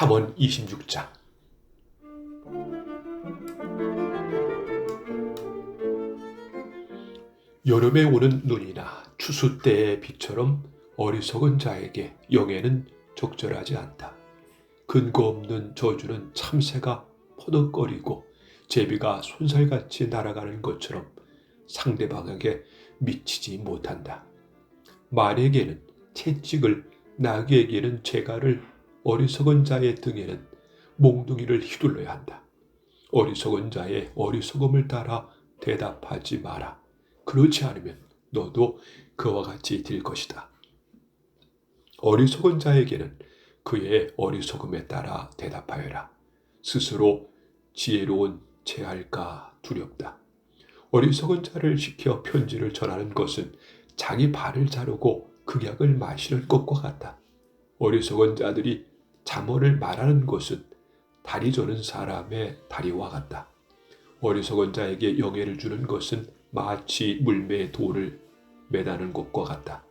잠언 26장 여름에 오는 눈이나 추수 때의 비처럼 어리석은 자에게 영에는 적절하지 않다. 근거 없는 저주는 참새가 퍼덕거리고 제비가 손살같이 날아가는 것처럼 상대방에게 미치지 못한다. 말에게는 채찍을, 나귀에게는 재갈을, 어리석은 자의 등에는 몽둥이를 휘둘러야 한다. 어리석은 자의 어리석음을 따라 대답하지 마라. 그렇지 않으면 너도 그와 같이 될 것이다. 어리석은 자에게는 그의 어리석음에 따라 대답하여라. 스스로 지혜로운 체할까 두렵다. 어리석은 자를 시켜 편지를 전하는 것은 자기 발을 자르고 극약을 마시는 것과 같다. 어리석은 자들이 잠언을 말하는 것은 다리 저는 사람의 다리와 같다. 어리석은 자에게 영예를 주는 것은 마치 물매에 돌을 매다는 것과 같다.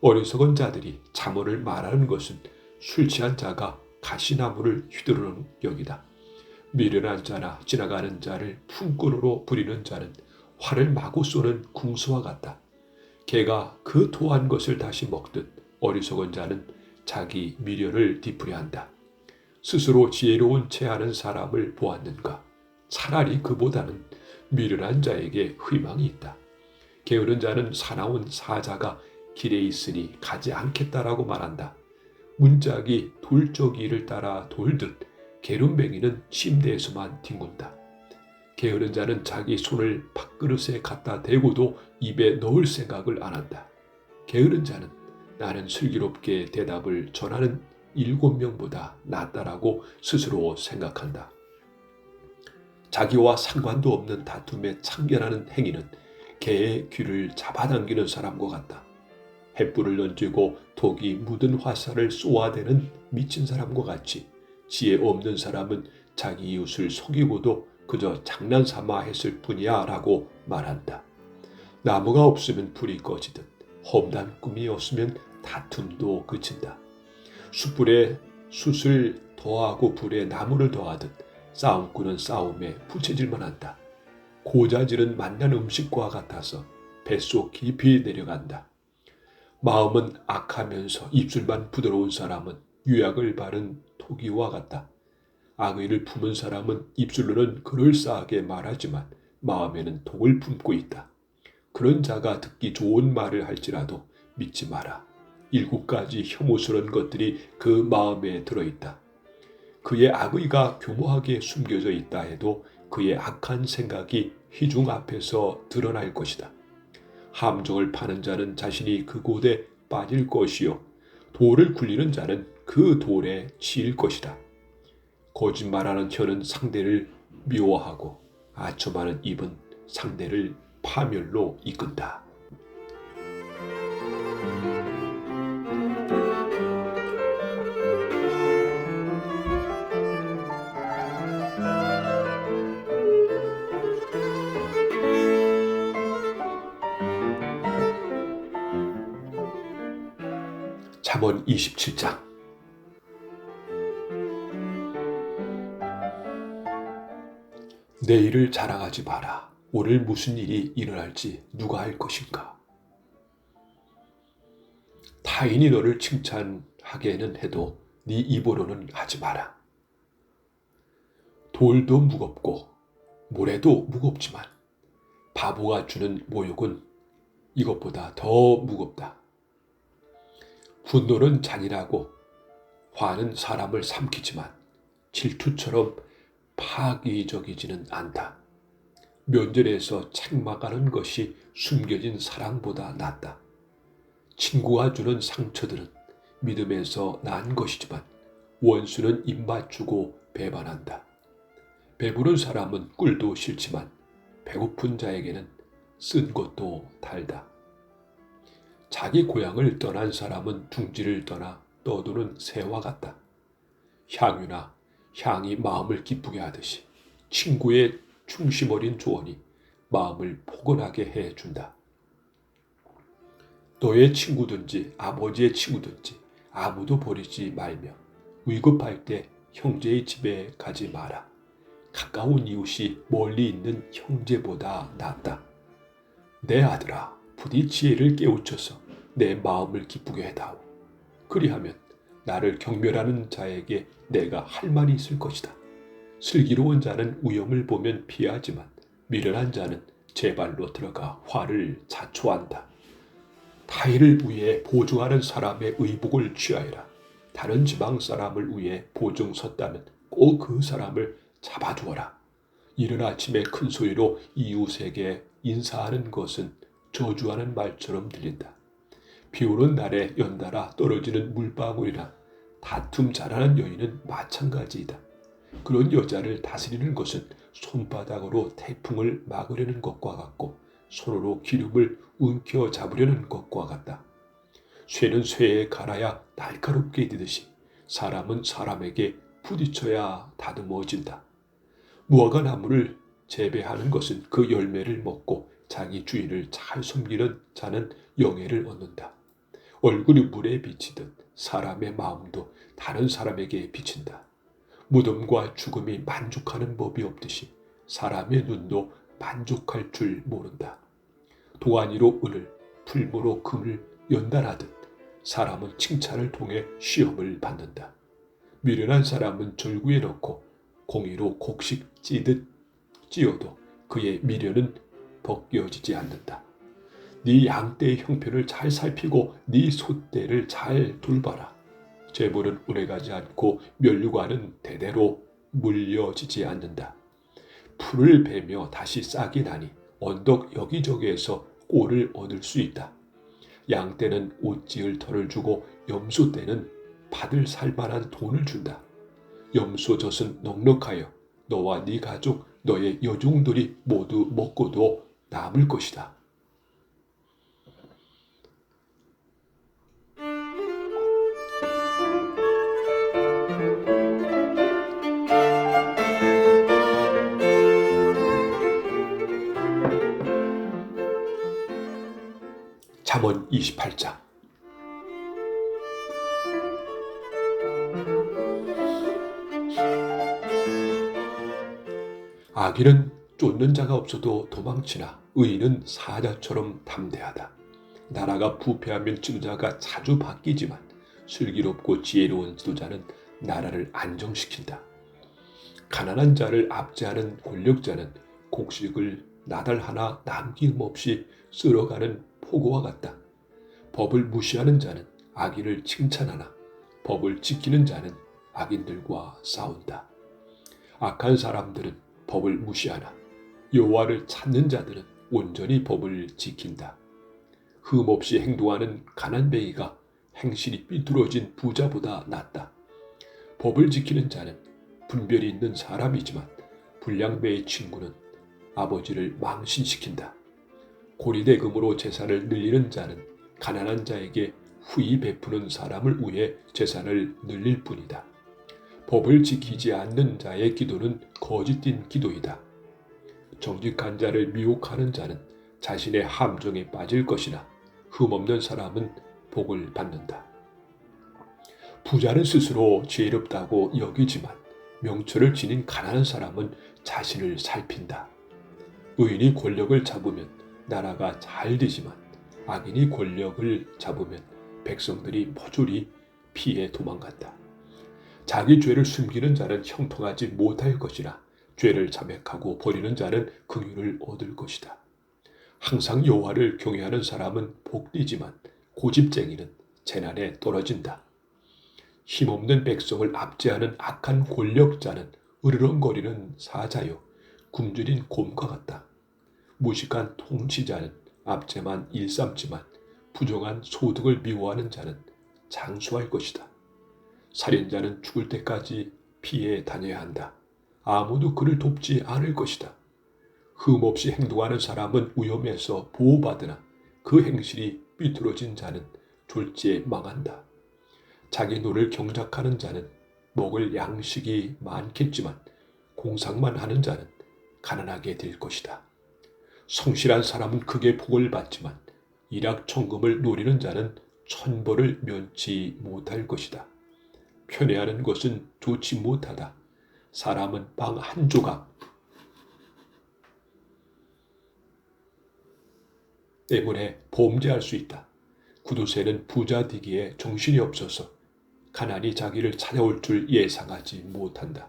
어리석은 자들이 잠언을 말하는 것은 술 취한 자가 가시나무를 휘두르는 격이다. 미련한 자나 지나가는 자를 품꾼으로 부리는 자는 활을 마구 쏘는 궁수와 같다. 개가 그 토한 것을 다시 먹듯 어리석은 자는 자기 미련을 뒤풀이 한다. 스스로 지혜로운 체하는 사람을 보았는가? 차라리 그보다는 미련한 자에게 희망이 있다. 게으른 자는 사나운 사자가 길에 있으니 가지 않겠다라고 말한다. 문짝이 돌적이를 따라 돌듯 게름뱅이는 침대에서만 뒹군다. 게으른 자는 자기 손을 밥그릇에 갖다 대고도 입에 넣을 생각을 안 한다. 게으른 자는 나는 슬기롭게 대답을 전하는 일곱 명보다 낫다라고 스스로 생각한다. 자기와 상관도 없는 다툼에 참견하는 행위는 개의 귀를 잡아당기는 사람과 같다. 횃불을 던지고 독이 묻은 화살을 쏘아대는 미친 사람과 같이 지혜 없는 사람은 자기 이웃을 속이고도 그저 장난삼아 했을 뿐이야 라고 말한다. 나무가 없으면 불이 꺼지듯 험단 꿈이 없으면 다툼도 그친다. 숯불에 숯을 더하고 불에 나무를 더하듯 싸움꾼은 싸움에 부채질만 한다. 고자질은 만난 음식과 같아서 뱃속 깊이 내려간다. 마음은 악하면서 입술만 부드러운 사람은 유약을 바른 토기와 같다. 악의를 품은 사람은 입술로는 그럴싸하게 말하지만 마음에는 독을 품고 있다. 그런 자가 듣기 좋은 말을 할지라도 믿지 마라. 일곱 가지 혐오스러운 것들이 그 마음에 들어있다. 그의 악의가 교모하게 숨겨져 있다 해도 그의 악한 생각이 희중 앞에서 드러날 것이다. 함정을 파는 자는 자신이 그 곳에 빠질 것이요. 돌을 굴리는 자는 그 돌에 치일 것이다. 거짓말하는 혀는 상대를 미워하고 아첨하는 입은 상대를 파멸로 이끈다. 잠언 27장 내일을 자랑하지 마라. 오늘 무슨 일이 일어날지 누가 알 것인가? 타인이 너를 칭찬하게는 해도 네 입으로는 하지 마라. 돌도 무겁고 모래도 무겁지만 바보가 주는 모욕은 이것보다 더 무겁다. 분노는 잔인하고 화는 사람을 삼키지만 질투처럼 파기적이지는 않다. 면전에서 책망하는 것이 숨겨진 사랑보다 낫다. 친구가 주는 상처들은 믿음에서 난 것이지만 원수는 입맞추고 배반한다. 배부른 사람은 꿀도 싫지만 배고픈 자에게는 쓴 것도 달다. 자기 고향을 떠난 사람은 둥지를 떠나 떠도는 새와 같다. 향유나 향이 마음을 기쁘게 하듯이 친구의 충심 어린 조언이 마음을 포근하게 해 준다. 너의 친구든지 아버지의 친구든지 아무도 버리지 말며 위급할 때 형제의 집에 가지 마라. 가까운 이웃이 멀리 있는 형제보다 낫다. 내 아들아, 부디 지혜를 깨우쳐서 내 마음을 기쁘게 해다오. 그리하면 나를 경멸하는 자에게 내가 할 말이 있을 것이다. 슬기로운 자는 위험을 보면 피하지만 미련한 자는 제 발로 들어가 화를 자초한다. 타인을 위해 보증하는 사람의 의복을 취하여라. 다른 지방 사람을 위해 보증 섰다면 꼭 그 사람을 잡아두어라. 이른 아침에 큰 소리로 이웃에게 인사하는 것은 저주하는 말처럼 들린다. 비 오는 날에 연달아 떨어지는 물방울이나 다툼 잘하는 여인은 마찬가지이다. 그런 여자를 다스리는 것은 손바닥으로 태풍을 막으려는 것과 같고 손으로 기름을 움켜 잡으려는 것과 같다. 쇠는 쇠에 갈아야 날카롭게 되듯이 사람은 사람에게 부딪혀야 다듬어진다. 무화과 나무를 재배하는 것은 그 열매를 먹고 자기 주인을 잘 섬기는 자는 영예를 얻는다. 얼굴이 물에 비치듯 사람의 마음도 다른 사람에게 비친다. 무덤과 죽음이 만족하는 법이 없듯이 사람의 눈도 만족할 줄 모른다. 동안이로 은을, 풀무로 금을 연달하듯 사람은 칭찬을 통해 시험을 받는다. 미련한 사람은 절구에 넣고 공의로 곡식 찌듯 찌어도 그의 미련은 벗겨지지 않는다. 네 양떼의 형편을 잘 살피고 네 소떼를 잘 돌봐라. 재물은 오래가지 않고 면류관은 대대로 물려지지 않는다. 풀을 베며 다시 싹이 나니 언덕 여기저기에서 꼴을 얻을 수 있다. 양떼는 옷 지을 털을 주고 염소떼는 받을 살만한 돈을 준다. 염소 젖은 넉넉하여 너와 네 가족, 너의 여종들이 모두 먹고도 남을 것이다. 잠언 28장 악인은 쫓는 자가 없어도 도망치나 의인은 사자처럼 담대하다. 나라가 부패하면 지도자가 자주 바뀌지만 슬기롭고 지혜로운 지도자는 나라를 안정시킨다. 가난한 자를 압제하는 권력자는 곡식을 나달 하나 남김없이 쓸어가는 폭우와 같다. 법을 무시하는 자는 악인을 칭찬하나 법을 지키는 자는 악인들과 싸운다. 악한 사람들은 법을 무시하나 여호와를 찾는 자들은 온전히 법을 지킨다. 흠 없이 행동하는 가난뱅이가 행실이 삐뚤어진 부자보다 낫다. 법을 지키는 자는 분별이 있는 사람이지만 불량배의 친구는 아버지를 망신시킨다. 고리대금으로 재산을 늘리는 자는 가난한 자에게 후히 베푸는 사람을 위해 재산을 늘릴 뿐이다. 법을 지키지 않는 자의 기도는 거짓된 기도이다. 정직한 자를 미혹하는 자는 자신의 함정에 빠질 것이나 흠없는 사람은 복을 받는다. 부자는 스스로 지혜롭다고 여기지만 명철을 지닌 가난한 사람은 자신을 살핀다. 의인이 권력을 잡으면 나라가 잘 되지만 악인이 권력을 잡으면 백성들이 모조리 피해 도망간다. 자기 죄를 숨기는 자는 형통하지 못할 것이나 죄를 자백하고 버리는 자는 긍휼을 얻을 것이다. 항상 여호와를 경외하는 사람은 복되지만 고집쟁이는 재난에 떨어진다. 힘없는 백성을 압제하는 악한 권력자는 으르렁거리는 사자요 굶주린 곰과 같다. 무식한 통치자는 압제만 일삼지만 부정한 소득을 미워하는 자는 장수할 것이다. 살인자는 죽을 때까지 피해 다녀야 한다. 아무도 그를 돕지 않을 것이다. 흠없이 행동하는 사람은 위험에서 보호받으나 그 행실이 삐뚤어진 자는 졸지에 망한다. 자기 노를 경작하는 자는 먹을 양식이 많겠지만 공상만 하는 자는 가난하게 될 것이다. 성실한 사람은 크게 복을 받지만 일확천금을 노리는 자는 천벌을 면치 못할 것이다. 편애하는 것은 좋지 못하다. 사람은 빵 한 조각 때문에 범죄할 수 있다. 구두쇠는 부자 되기에 정신이 없어서 가난이 자기를 찾아올 줄 예상하지 못한다.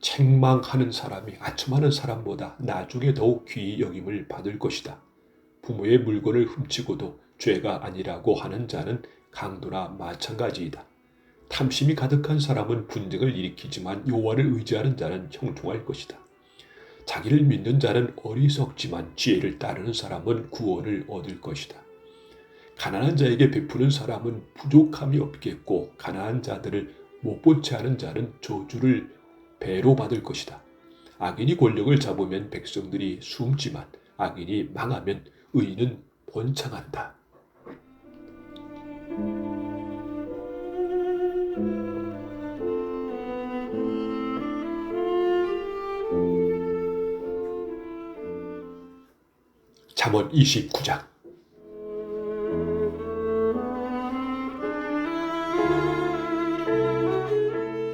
책망하는 사람이 아첨하는 사람보다 나중에 더욱 귀히 여김을 받을 것이다. 부모의 물건을 훔치고도 죄가 아니라고 하는 자는 강도나 마찬가지이다. 탐심이 가득한 사람은 분쟁을 일으키지만 여호와를 의지하는 자는 형통할 것이다. 자기를 믿는 자는 어리석지만 지혜를 따르는 사람은 구원을 얻을 것이다. 가난한 자에게 베푸는 사람은 부족함이 없겠고 가난한 자들을 못본채 하는 자는 저주를 배로 받을 것이다. 악인이 권력을 잡으면 백성들이 숨지만 악인이 망하면 의인은 번창한다. 잠언 29장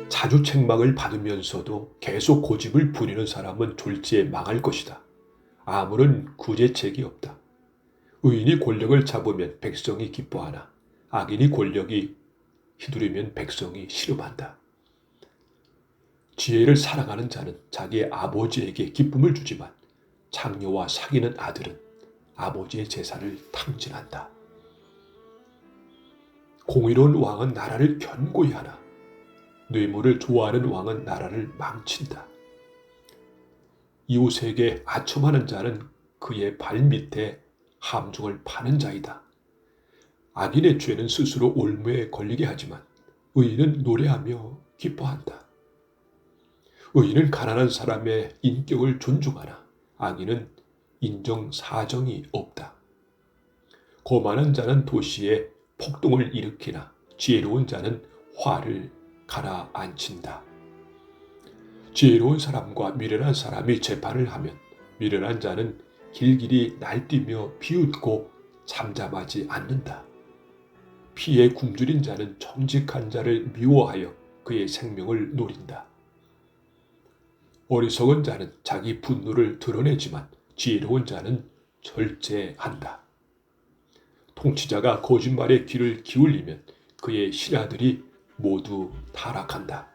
자주 책망을 받으면서도 계속 고집을 부리는 사람은 졸지에 망할 것이다. 아무런 구제책이 없다. 의인이 권력을 잡으면 백성이 기뻐하나 악인이 권력이 휘두르면 백성이 싫어한다. 지혜를 사랑하는 자는 자기의 아버지에게 기쁨을 주지만 장녀와 사귀는 아들은 아버지의 재산을 탕진한다. 공의로운 왕은 나라를 견고히 하나 뇌물을 좋아하는 왕은 나라를 망친다. 이웃에게 아첨하는 자는 그의 발밑에 함중을 파는 자이다. 악인의 죄는 스스로 올무에 걸리게 하지만 의인은 노래하며 기뻐한다. 의인은 가난한 사람의 인격을 존중하나 악인은 인정 사정이 없다. 거만한 자는 도시에 폭동을 일으키나 지혜로운 자는 화를 가라앉힌다. 지혜로운 사람과 미련한 사람이 재판을 하면 미련한 자는 길길이 날뛰며 비웃고 잠잠하지 않는다. 피에 굶주린 자는 정직한 자를 미워하여 그의 생명을 노린다. 어리석은 자는 자기 분노를 드러내지만 지혜로운 자는 절제한다. 통치자가 거짓말에 귀를 기울이면 그의 신하들이 모두 타락한다.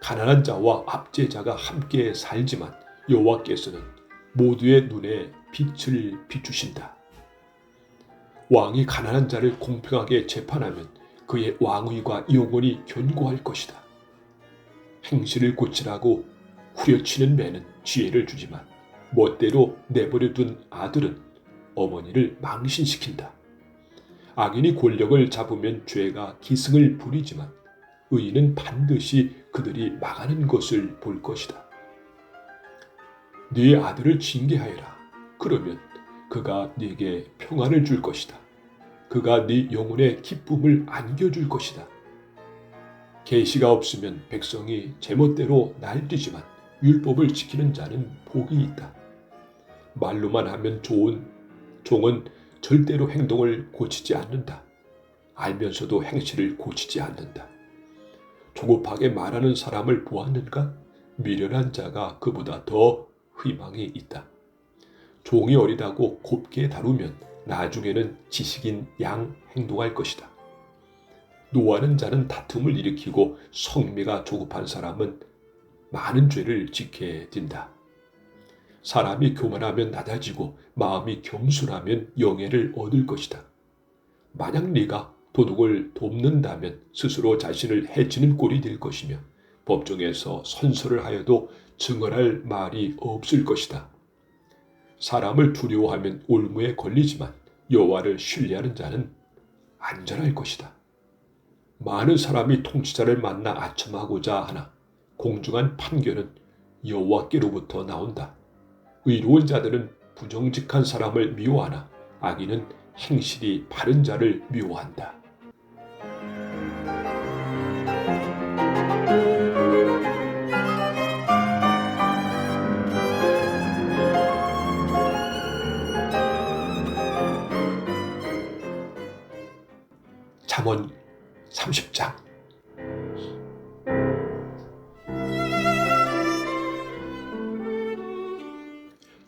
가난한 자와 압제자가 함께 살지만 여호와께서는 모두의 눈에 빛을 비추신다. 왕이 가난한 자를 공평하게 재판하면 그의 왕의가 영원히 견고할 것이다. 행실을 고치라고 후려치는 매는 지혜를 주지만 멋대로 내버려 둔 아들은 어머니를 망신시킨다. 악인이 권력을 잡으면 죄가 기승을 부리지만 의인은 반드시 그들이 망하는 것을 볼 것이다. 네 아들을 징계하여라. 그러면 그가 네게 평안을 줄 것이다. 그가 네 영혼의 기쁨을 안겨줄 것이다. 계시가 없으면 백성이 제멋대로 날뛰지만 율법을 지키는 자는 복이 있다. 말로만 하면 좋은 종은 절대로 행동을 고치지 않는다. 알면서도 행실을 고치지 않는다. 조급하게 말하는 사람을 보았는가? 미련한 자가 그보다 더 희망이 있다. 종이 어리다고 곱게 다루면 나중에는 지식인 양 행동할 것이다. 노하는 자는 다툼을 일으키고 성미가 조급한 사람은 많은 죄를 지게 된다. 사람이 교만하면 낮아지고 마음이 겸손하면 영예를 얻을 것이다. 만약 네가 도둑을 돕는다면 스스로 자신을 해치는 꼴이 될 것이며 법정에서 선서를 하여도 증언할 말이 없을 것이다. 사람을 두려워하면 올무에 걸리지만 여호와를 신뢰하는 자는 안전할 것이다. 많은 사람이 통치자를 만나 아첨하고자 하나 공정한 판결은 여호와께로부터 나온다. 의로운 자들은 부정직한 사람을 미워하나 악인은 행실이 바른 자를 미워한다. 잠언 30장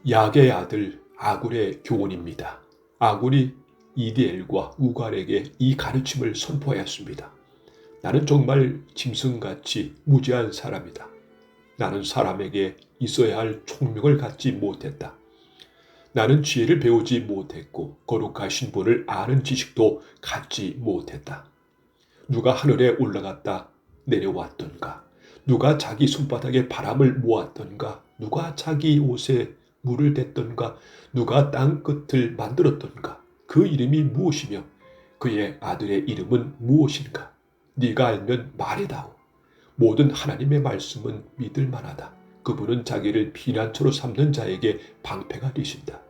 야게의 아들 아굴의 교훈입니다. 아굴이 이디엘과 우갈에게 이 가르침을 선포하였습니다. 나는 정말 짐승같이 무지한 사람이다. 나는 사람에게 있어야 할 총명을 갖지 못했다. 나는 지혜를 배우지 못했고 거룩하신 분을 아는 지식도 갖지 못했다. 누가 하늘에 올라갔다 내려왔던가? 누가 자기 손바닥에 바람을 모았던가? 누가 자기 옷에 물을 댔던가? 누가 땅 끝을 만들었던가? 그 이름이 무엇이며 그의 아들의 이름은 무엇인가? 네가 알면 말해다오. 모든 하나님의 말씀은 믿을 만하다. 그분은 자기를 비난처로 삼는 자에게 방패가 되신다.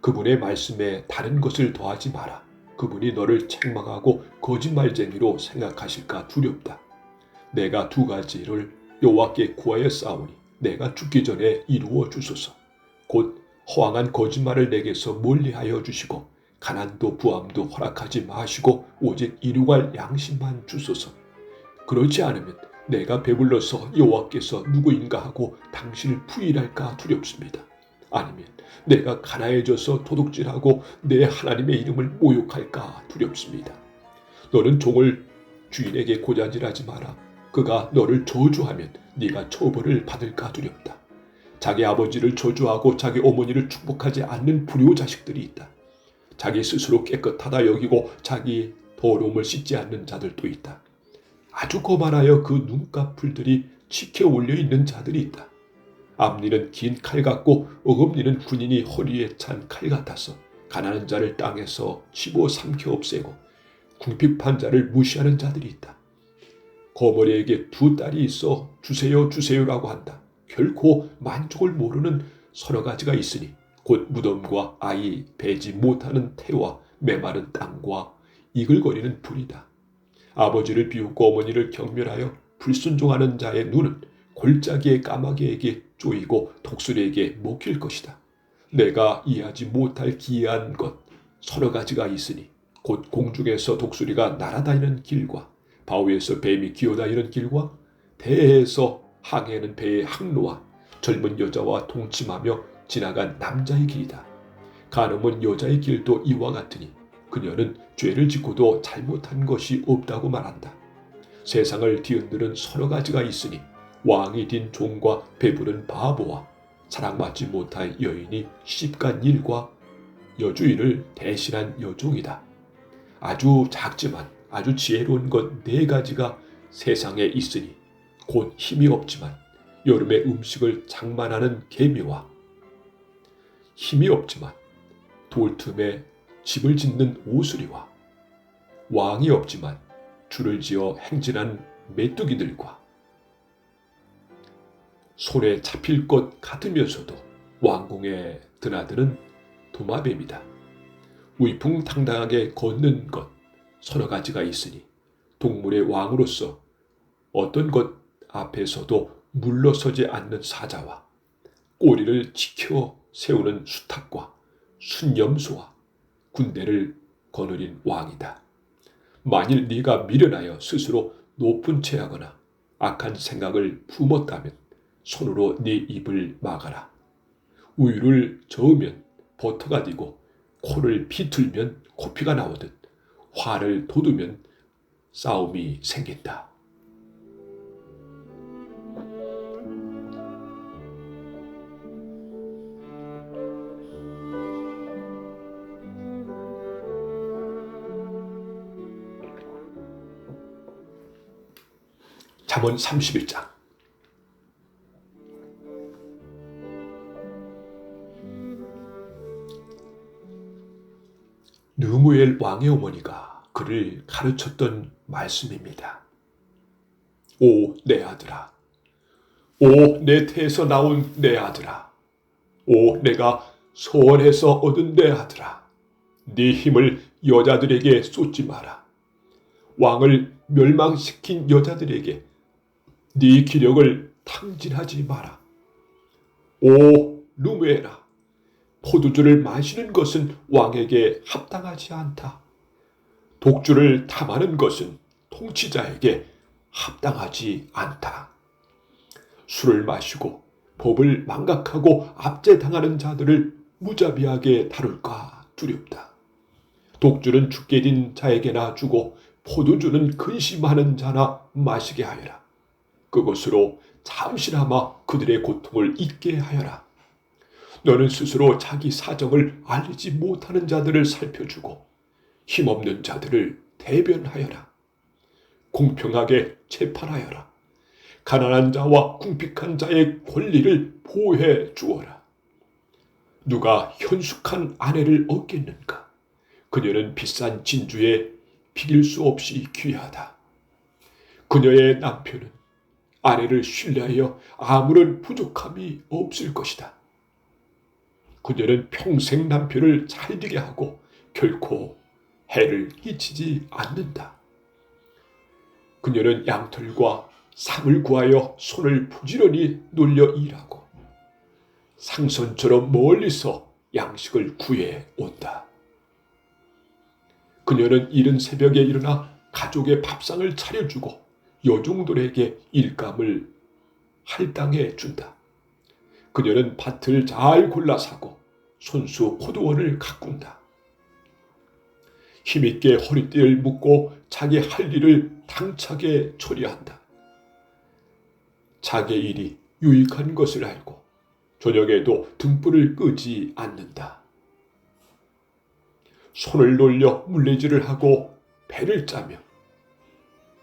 그분의 말씀에 다른 것을 더하지 마라. 그분이 너를 책망하고 거짓말쟁이로 생각하실까 두렵다. 내가 두 가지를 여호와께 구하여 싸우니 내가 죽기 전에 이루어 주소서. 곧 허황한 거짓말을 내게서 멀리하여 주시고 가난도 부함도 허락하지 마시고 오직 이루갈 양심만 주소서. 그렇지 않으면 내가 배불러서 여호와께서 누구인가 하고 당신을 부인할까 두렵습니다. 아니면 내가 가난해져서 도둑질하고 내 하나님의 이름을 모욕할까 두렵습니다. 너는 종을 주인에게 고자질하지 마라. 그가 너를 저주하면 네가 처벌을 받을까 두렵다. 자기 아버지를 저주하고 자기 어머니를 축복하지 않는 불효 자식들이 있다. 자기 스스로 깨끗하다 여기고 자기 더러움을 씻지 않는 자들도 있다. 아주 거만하여 그 눈꺼풀들이 치켜 올려 있는 자들이 있다. 앞니는 긴 칼 같고 어금니는 군인이 허리에 찬 칼 같아서 가난한 자를 땅에서 집어 삼켜 없애고 궁핍한 자를 무시하는 자들이 있다. 거머리에게 두 딸이 있어 주세요 주세요라고 한다. 결코 만족을 모르는 서너 가지가 있으니 곧 무덤과 아이 배지 못하는 태와 메마른 땅과 이글거리는 불이다. 아버지를 비웃고 어머니를 경멸하여 불순종하는 자의 눈은 골짜기의 까마귀에게 쪼이고 독수리에게 먹힐 것이다. 내가 이해하지 못할 기이한 것 서너 가지가 있으니 곧 공중에서 독수리가 날아다니는 길과 바위에서 뱀이 기어다니는 길과 대해에서 항해하는 배의 항로와 젊은 여자와 동침하며 지나간 남자의 길이다. 가늠은 여자의 길도 이와 같으니 그녀는 죄를 짓고도 잘못한 것이 없다고 말한다. 세상을 뒤흔드는 서너 가지가 있으니 왕이 딘 종과 배부른 바보와 사랑받지 못한 여인이 시집간 일과 여주인을 대신한 여종이다. 아주 작지만 아주 지혜로운 것 네 가지가 세상에 있으니 곧 힘이 없지만 여름에 음식을 장만하는 개미와 힘이 없지만 돌틈에 집을 짓는 오수리와 왕이 없지만 줄을 지어 행진한 메뚜기들과 손에 잡힐 것 같으면서도 왕궁에 드나드는 도마뱀이다. 위풍당당하게 걷는 것 서너 가지가 있으니 동물의 왕으로서 어떤 것 앞에서도 물러서지 않는 사자와 꼬리를 지켜 세우는 수탉과 순염소와 군대를 거느린 왕이다. 만일 네가 미련하여 스스로 높은 채하거나 악한 생각을 품었다면 손으로 네 입을 막아라. 우유를 저으면 버터가 되고 코를 비틀면 코피가 나오듯 화를 돋우면 싸움이 생긴다. 잠언 31장 느무엘 왕의 어머니가 그를 가르쳤던 말씀입니다. 오, 내 아들아. 오, 내 태에서 나온 내 아들아. 오, 내가 소원해서 얻은 내 아들아. 네 힘을 여자들에게 쏟지 마라. 왕을 멸망시킨 여자들에게 네 기력을 탕진하지 마라. 오, 루메라. 포도주를 마시는 것은 왕에게 합당하지 않다. 독주를 탐하는 것은 통치자에게 합당하지 않다. 술을 마시고 법을 망각하고 압제당하는 자들을 무자비하게 다룰까 두렵다. 독주는 죽게 된 자에게나 주고 포도주는 근심하는 자나 마시게 하여라. 그것으로 잠시나마 그들의 고통을 잊게 하여라. 너는 스스로 자기 사정을 알리지 못하는 자들을 살펴주고 힘없는 자들을 대변하여라. 공평하게 재판하여라. 가난한 자와 궁핍한 자의 권리를 보호해 주어라. 누가 현숙한 아내를 얻겠는가? 그녀는 비싼 진주에 비길 수 없이 귀하다. 그녀의 남편은 아내를 신뢰하여 아무런 부족함이 없을 것이다. 그녀는 평생 남편을 잘되게 하고 결코 해를 끼치지 않는다. 그녀는 양털과 상을 구하여 손을 부지런히 놀려 일하고 상선처럼 멀리서 양식을 구해 온다. 그녀는 이른 새벽에 일어나 가족의 밥상을 차려주고 여종들에게 일감을 할당해 준다. 그녀는 밭을 잘 골라 사고 손수 포도원을 가꾼다. 힘있게 허리띠를 묶고 자기 할 일을 당차게 처리한다. 자기 일이 유익한 것을 알고 저녁에도 등불을 끄지 않는다. 손을 놀려 물레질을 하고 배를 짜며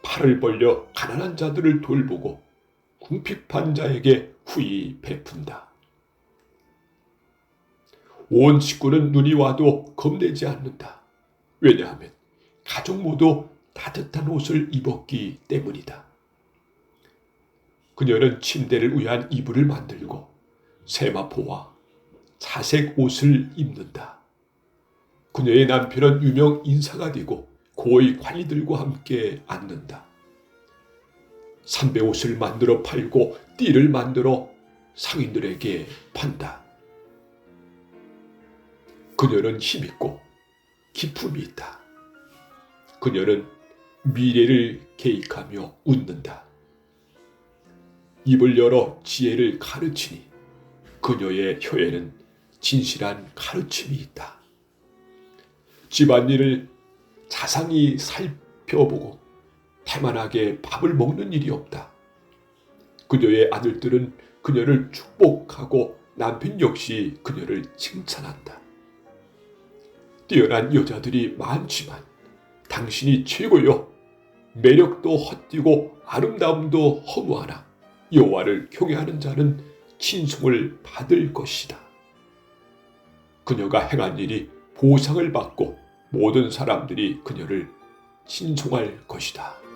팔을 벌려 가난한 자들을 돌보고 궁핍한 자에게 후히 베푼다. 온 식구는 눈이 와도 겁내지 않는다. 왜냐하면 가족 모두 따뜻한 옷을 입었기 때문이다. 그녀는 침대를 위한 이불을 만들고 세마포와 자색 옷을 입는다. 그녀의 남편은 유명 인사가 되고 고위 관리들과 함께 앉는다. 삼배 옷을 만들어 팔고 띠를 만들어 상인들에게 판다. 그녀는 힘있고 기품이 있다. 그녀는 미래를 계획하며 웃는다. 입을 열어 지혜를 가르치니 그녀의 혀에는 진실한 가르침이 있다. 집안일을 자상히 살펴보고 태만하게 밥을 먹는 일이 없다. 그녀의 아들들은 그녀를 축복하고 남편 역시 그녀를 칭찬한다. 뛰어난 여자들이 많지만 당신이 최고요. 매력도 헛디고 아름다움도 허무하나 여호와를 경외하는 자는 친송을 받을 것이다. 그녀가 행한 일이 보상을 받고 모든 사람들이 그녀를 친송할 것이다.